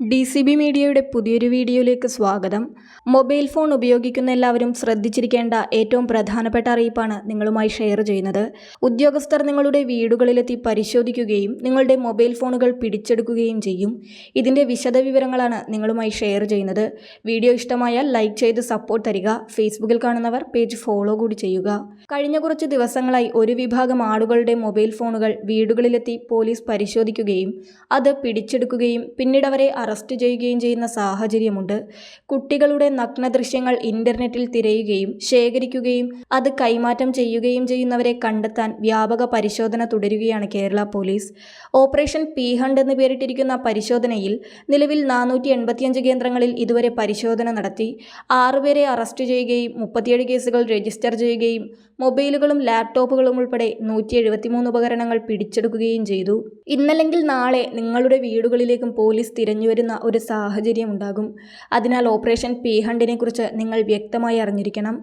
D C B മീഡിയയുടെ പുതിയൊരു വീഡിയോയിലേക്ക് സ്വാഗതം. മൊബൈൽ ഫോൺ ഉപയോഗിക്കുന്ന എല്ലാവരും ശ്രദ്ധിച്ചിരിക്കേണ്ട ഏറ്റവും പ്രധാനപ്പെട്ട അറിയിപ്പാണ് നിങ്ങളുമായി ഷെയർ ചെയ്യുന്നത്. ഉദ്യോഗസ്ഥർ നിങ്ങളുടെ വീടുകളിലെത്തി പരിശോധിക്കുകയും നിങ്ങളുടെ മൊബൈൽ ഫോണുകൾ പിടിച്ചെടുക്കുകയും ചെയ്യും. ഇതിന്റെ വിശദവിവരങ്ങളാണ് നിങ്ങളുമായി ഷെയർ ചെയ്യുന്നത്. വീഡിയോ ഇഷ്ടമായാൽ ലൈക്ക് ചെയ്ത് സപ്പോർട്ട് തരിക. ഫേസ്ബുക്കിൽ കാണുന്നവർ പേജ് ഫോളോ കൂടി ചെയ്യുക. കഴിഞ്ഞ കുറച്ച് ദിവസങ്ങളായി ഒരു വിഭാഗം ആളുകളുടെ മൊബൈൽ ഫോണുകൾ വീടുകളിലെത്തി പോലീസ് പരിശോധിക്കുകയും അത് പിടിച്ചെടുക്കുകയും പിന്നീട് അവരെ അറസ്റ്റ് ചെയ്യുകയും ചെയ്യുന്ന സാഹചര്യമുണ്ട്. കുട്ടികളുടെ നഗ്ന ദൃശ്യങ്ങൾ ഇന്റർനെറ്റിൽ തിരയുകയും ശേഖരിക്കുകയും അത് കൈമാറ്റം ചെയ്യുകയും ചെയ്യുന്നവരെ കണ്ടെത്താൻ വ്യാപക പരിശോധന തുടരുകയാണ് Kerala police. Operation P hunt എന്ന് പേരിട്ടിരിക്കുന്ന പരിശോധനയിൽ നിലവിൽ നാനൂറ്റി എൺപത്തിയഞ്ച് കേന്ദ്രങ്ങളിൽ ഇതുവരെ പരിശോധന നടത്തി. ആറുപേരെ അറസ്റ്റ് ചെയ്യുകയും മുപ്പത്തിയേഴ് കേസുകൾ രജിസ്റ്റർ ചെയ്യുകയും മൊബൈലുകളും ലാപ്ടോപ്പുകളും ഉൾപ്പെടെ നൂറ്റി എഴുപത്തിമൂന്ന് ഉപകരണങ്ങൾ പിടിച്ചെടുക്കുകയും ചെയ്തു. ഇന്നല്ലെങ്കിൽ നാളെ നിങ്ങളുടെ വീടുകളിലേക്കും പോലീസ് തിരഞ്ഞു വരുന്ന ഒരു സാഹചര്യം ഉണ്ടാകും. അതിനാൽ ഓപ്പറേഷൻ പി ഹണ്ടിനെ കുറിച്ച് നിങ്ങൾ വ്യക്തമായി അറിഞ്ഞിരിക്കണം.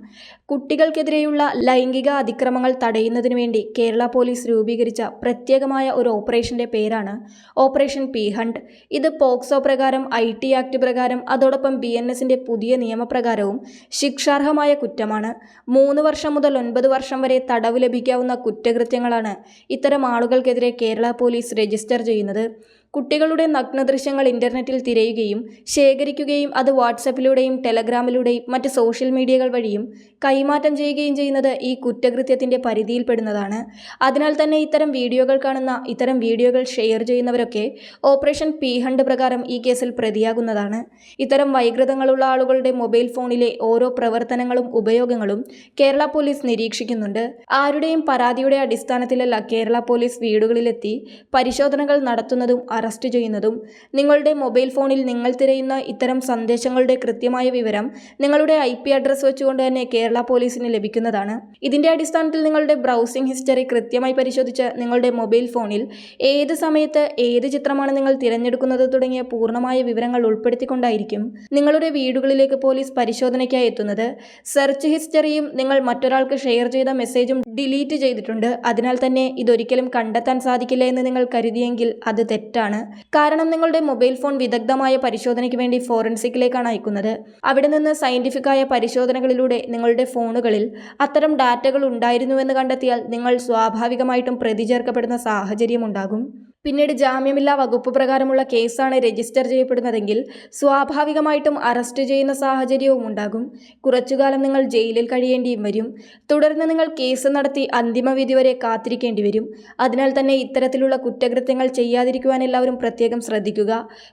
കുട്ടികൾക്കെതിരെയുള്ള ലൈംഗിക അതിക്രമങ്ങൾ തടയുന്നതിന് വേണ്ടി കേരള പോലീസ് രൂപീകരിച്ച പ്രത്യേകമായ ഒരു ഓപ്പറേഷന്റെ പേരാണ് ഓപ്പറേഷൻ പി ഹണ്ട് ഇത് പോക്സോ പ്രകാരം ഐ ടി ആക്ട് പ്രകാരം അതോടൊപ്പം ബി എൻ എസിന്റെ പുതിയ നിയമപ്രകാരവും ശിക്ഷാർഹമായ കുറ്റമാണ്. മൂന്ന് വർഷം മുതൽ ഒൻപത് വർഷം വരെ തടവ് ലഭിക്കാവുന്ന കുറ്റകൃത്യങ്ങളാണ് ഇത്തരം ആളുകൾക്കെതിരെ കേരള പോലീസ് രജിസ്റ്റർ ചെയ്യുന്നത്. കുട്ടികളുടെ നഗ്നദൃശ്യങ്ങൾ ഇന്റർനെറ്റിൽ തിരയുകയും ശേഖരിക്കുകയും അത് വാട്സപ്പിലൂടെയും ടെലഗ്രാമിലൂടെയും മറ്റ് സോഷ്യൽ മീഡിയകൾ വഴിയും കൈമാറ്റം ചെയ്യുകയും ചെയ്യുന്നത് ഈ കുറ്റകൃത്യത്തിന്റെ പരിധിയിൽപ്പെടുന്നതാണ്. അതിനാൽ തന്നെ ഇത്തരം വീഡിയോകൾ കാണുന്ന ഇത്തരം വീഡിയോകൾ ഷെയർ ചെയ്യുന്നവരൊക്കെ ഓപ്പറേഷൻ പി ഹണ്ട് പ്രകാരം ഈ കേസിൽ പ്രതിയാകുന്നതാണ്. ഇത്തരം വൈകൃതങ്ങളുള്ള ആളുകളുടെ മൊബൈൽ ഫോണിലെ ഓരോ പ്രവർത്തനങ്ങളും ഉപയോഗങ്ങളും കേരള പോലീസ് നിരീക്ഷിക്കുന്നുണ്ട്. ആരുടെയും പരാതിയുടെ അടിസ്ഥാനത്തിലല്ല കേരള പോലീസ് വീടുകളിലെത്തി പരിശോധനകൾ നടത്തുന്നതും അറസ്റ്റ് ചെയ്യുന്നതും നിങ്ങളുടെ മൊബൈൽ ഫോണിൽ നിങ്ങൾ തിരയുന്ന ഇത്തരം സന്ദേശങ്ങളുടെ കൃത്യമായ വിവരം നിങ്ങളുടെ ഐ പി അഡ്രസ്സ് വെച്ചുകൊണ്ട് തന്നെ കേരള പോലീസിന് ലഭിക്കുന്നതാണ്. ഇതിന്റെ അടിസ്ഥാനത്തിൽ നിങ്ങളുടെ ബ്രൗസിംഗ് ഹിസ്റ്ററി കൃത്യമായി പരിശോധിച്ച് നിങ്ങളുടെ മൊബൈൽ ഫോണിൽ ഏത് സമയത്ത് ഏത് ചിത്രമാണ് നിങ്ങൾ തിരഞ്ഞെടുക്കുന്നത് തുടങ്ങിയ പൂർണമായ വിവരങ്ങൾ ഉൾപ്പെടുത്തിക്കൊണ്ടായിരിക്കും നിങ്ങളുടെ വീടുകളിലേക്ക് പോലീസ് പരിശോധനയ്ക്കായി എത്തുന്നത്. സെർച്ച് ഹിസ്റ്ററിയും നിങ്ങൾ മറ്റൊരാൾക്ക് ഷെയർ ചെയ്ത മെസ്സേജും ഡിലീറ്റ് ചെയ്തിട്ടുണ്ട്. അതിനാൽ തന്നെ ഇതൊരിക്കലും കണ്ടെത്താൻ സാധിക്കില്ല എന്ന് നിങ്ങൾ കരുതിയെങ്കിൽ അത് തെറ്റാണ്. കാരണം നിങ്ങളുടെ മൊബൈൽ ഫോൺ വിദഗ്ധമായ പരിശോധനയ്ക്ക് വേണ്ടി ഫോറൻസിക്കിലേക്കാണ് അയക്കുന്നത്. അവിടെ നിന്ന് സയന്റിഫിക്കായ പരിശോധനകളിലൂടെ നിങ്ങളുടെ ഫോണുകളിൽ അത്തരം ഡാറ്റകൾ ഉണ്ടായിരുന്നുവെന്ന് കണ്ടെത്തിയാൽ നിങ്ങൾ സ്വാഭാവികമായിട്ടും പ്രതിചേർക്കപ്പെടുന്ന സാഹചര്യമുണ്ടാകും പിന്നീട് ജാമ്യമില്ലാ വകുപ്പ് പ്രകാരമുള്ള കേസാണ് രജിസ്റ്റർ ചെയ്യപ്പെടുന്നതെങ്കിൽ സ്വാഭാവികമായിട്ടും അറസ്റ്റ് ചെയ്യുന്ന സാഹചര്യവും ഉണ്ടാകും. കുറച്ചുകാലം നിങ്ങൾ ജയിലിൽ കഴിയേണ്ടിയും വരും. തുടർന്ന് നിങ്ങൾ കേസ് നടത്തി അന്തിമവിധി വരെ കാത്തിരിക്കേണ്ടി വരും. അതിനാൽ തന്നെ ഇത്തരത്തിലുള്ള കുറ്റകൃത്യങ്ങൾ ചെയ്യാതിരിക്കുവാൻ എല്ലാവരും പ്രത്യേകം ശ്രദ്ധിക്കുക.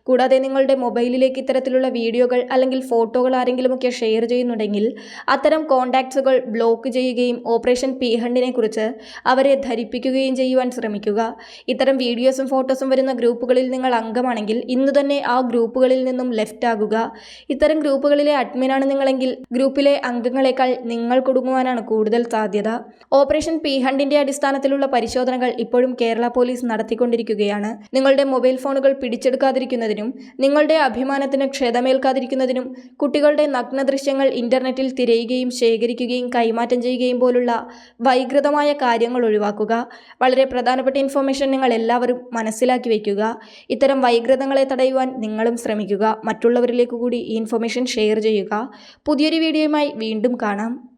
കൂടാതെ നിങ്ങളുടെ മൊബൈലിലേക്ക് ഇത്തരത്തിലുള്ള വീഡിയോകൾ അല്ലെങ്കിൽ ഫോട്ടോകൾ ആരെങ്കിലുമൊക്കെ ഷെയർ ചെയ്യുന്നുണ്ടെങ്കിൽ അത്തരം കോണ്ടാക്ട്സുകൾ ബ്ലോക്ക് ചെയ്യുകയും ഓപ്പറേഷൻ പി ഹണ്ടിനെ കുറിച്ച് അവരെ ധരിപ്പിക്കുകയും ചെയ്യുവാൻ ശ്രമിക്കുക. ഇത്തരം വീഡിയോസും ഫോട്ടോസും വരുന്ന ഗ്രൂപ്പുകളിൽ നിങ്ങൾ അംഗമാണെങ്കിൽ ഇന്ന് തന്നെ ആ ഗ്രൂപ്പുകളിൽ നിന്നും ലെഫ്റ്റ് ആകുക. ഇത്തരം ഗ്രൂപ്പുകളിലെ അഡ്മിനാണ് നിങ്ങളെങ്കിൽ ഗ്രൂപ്പിലെ അംഗങ്ങളെക്കാൾ നിങ്ങൾ കുടുങ്ങുവാനാണ് കൂടുതൽ സാധ്യത. ഓപ്പറേഷൻ പി ഹണ്ടിന്റെ അടിസ്ഥാനത്തിലുള്ള പരിശോധനകൾ ഇപ്പോഴും കേരള പോലീസ് നടത്തിക്കൊണ്ടിരിക്കുകയാണ്. നിങ്ങളുടെ മൊബൈൽ ഫോണുകൾ പിടിച്ചെടുക്കാതിരിക്കുന്നതിനും നിങ്ങളുടെ അഭിമാനത്തിന് ക്ഷതമേൽക്കാതിരിക്കുന്നതിനും കുട്ടികളുടെ നഗ്ന ദൃശ്യങ്ങൾ ഇന്റർനെറ്റിൽ തിരയുകയും ശേഖരിക്കുകയും കൈമാറ്റം ചെയ്യുകയും പോലുള്ള വൈകൃതമായ കാര്യങ്ങൾ ഒഴിവാക്കുക. വളരെ പ്രധാനപ്പെട്ട ഇൻഫോർമേഷൻ നിങ്ങൾ എല്ലാവരും മനസ്സിലാക്കി വയ്ക്കുക. ഇത്തരം വൈകൃതങ്ങളെ തടയുവാൻ നിങ്ങളും ശ്രമിക്കുക. മറ്റുള്ളവരിലേക്ക് കൂടി ഈ ഇൻഫർമേഷൻ ഷെയർ ചെയ്യുക. പുതിയൊരു വീഡിയോയുമായി വീണ്ടും കാണാം.